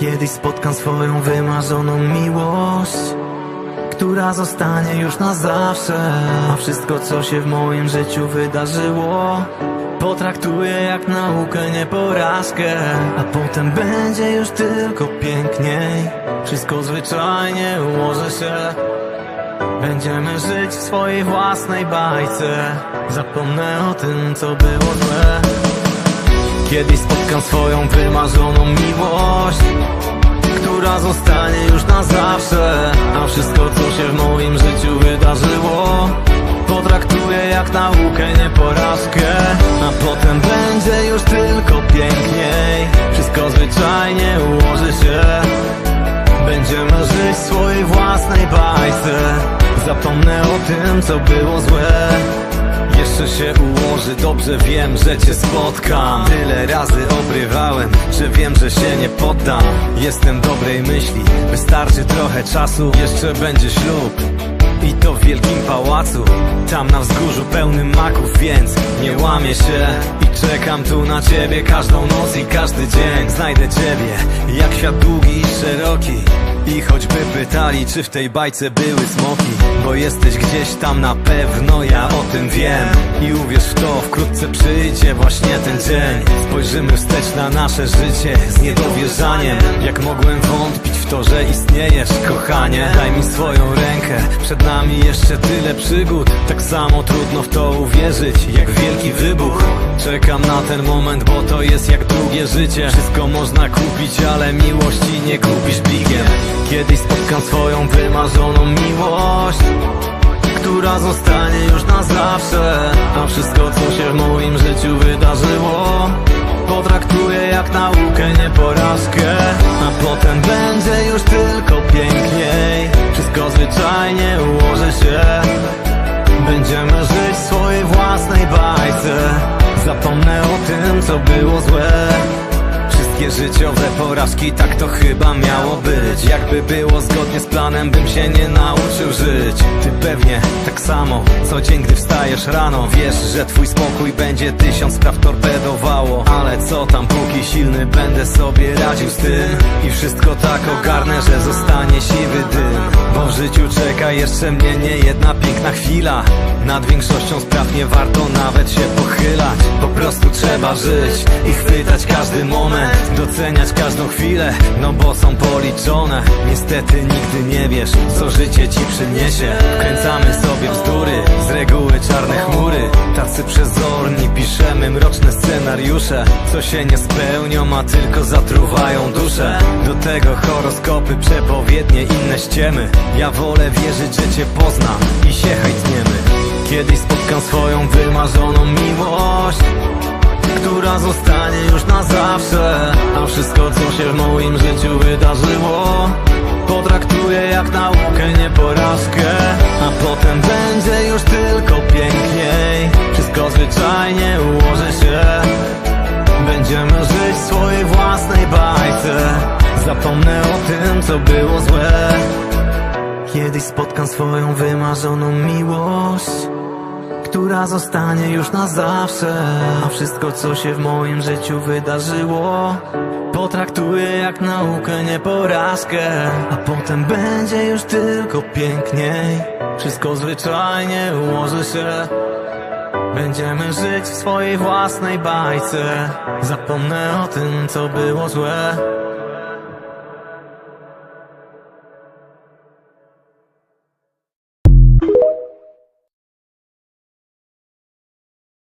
Kiedyś spotkam swoją wymarzoną miłość Która zostanie już na zawsze. A wszystko co się w moim życiu wydarzyło Potraktuję jak naukę, nie porażkę. A potem będzie już tylko piękniej. Wszystko zwyczajnie ułoży się. Będziemy żyć w swojej własnej bajce. Zapomnę o tym co było złe Kiedyś spotkam swoją wymarzoną miłość Która zostanie już na zawsze. A wszystko co się w moim życiu wydarzyło Potraktuję jak naukę, nie porażkę. A potem będzie już tylko piękniej. Wszystko zwyczajnie ułoży się. Będziemy żyć w swojej własnej bajce. Zapomnę o tym co było złe jeszcze się ułoży, dobrze wiem, że cię spotkam. Tyle razy obrywałem, że wiem, że się nie poddam. Jestem dobrej myśli, wystarczy trochę czasu Jeszcze będzie ślub. I to w wielkim pałacu Tam na wzgórzu pełnym maków, więc nie łamię się czekam tu na ciebie każdą noc i każdy dzień. Znajdę ciebie, jak świat długi i szeroki. I choćby pytali, czy w tej bajce były smoki. Bo jesteś gdzieś tam na pewno, ja o tym wiem. I uwierz w to, wkrótce przyjdzie właśnie ten dzień. Spojrzymy wstecz na nasze życie z niedowierzaniem. Jak mogłem wątpić w to, że istniejesz, kochanie. Daj mi swoją rękę, przed nami jeszcze tyle przygód. Tak samo trudno w to uwierzyć, jak wielki wybuch. Czekam na ten moment, bo to jest jak długie życie. Wszystko można kupić, ale miłości nie kupisz bigiem. Kiedyś spotkam swoją wymarzoną miłość Która zostanie już na zawsze. A wszystko co się w moim życiu wydarzyło Potraktuję jak naukę, nie porażkę. A potem będzie już tylko piękniej. Wszystko zwyczajnie ułoży się. Będziemy żyć w swojej własnej bajce Zapomnę o tym co było złe. Wszystkie życiowe porażki, tak to chyba miało być. Jakby było zgodnie z planem, bym się nie nauczył żyć pewnie tak samo, co dzień gdy wstajesz rano. Wiesz, że twój spokój będzie tysiąc spraw torpedowało. Ale co tam, póki silny będę sobie radził z tym? I wszystko tak ogarnę, że zostanie siwy dym. Bo w życiu czeka jeszcze mnie nie jedna piękna chwila. Nad większością spraw nie warto nawet się pochylać. Po prostu trzeba żyć i chwytać każdy moment. Doceniać każdą chwilę, no bo są policzone. Niestety nigdy nie wiesz, co życie ci przyniesie Wkręcamy sobie bzdury, z reguły czarne chmury. Tacy przezorni, piszemy mroczne scenariusze. Co się nie spełnią, a tylko zatruwają duszę Do tego horoskopy, przepowiednie, inne ściemy. Ja wolę wierzyć, że cię poznam i się hejtniemy. Kiedyś spotkam swoją wymarzoną miłość która zostanie już na zawsze. A wszystko co się w moim życiu wydarzyło potem będzie już tylko piękniej. Wszystko zwyczajnie ułoży się. Będziemy żyć w swojej własnej bajce. Zapomnę o tym co było złe. Kiedyś spotkam swoją wymarzoną miłość która zostanie już na zawsze. A wszystko co się w moim życiu wydarzyło Potraktuję jak naukę, nie porażkę. A potem będzie już tylko piękniej Wszystko zwyczajnie ułoży się. Będziemy żyć w swojej własnej bajce. Zapomnę o tym co było złe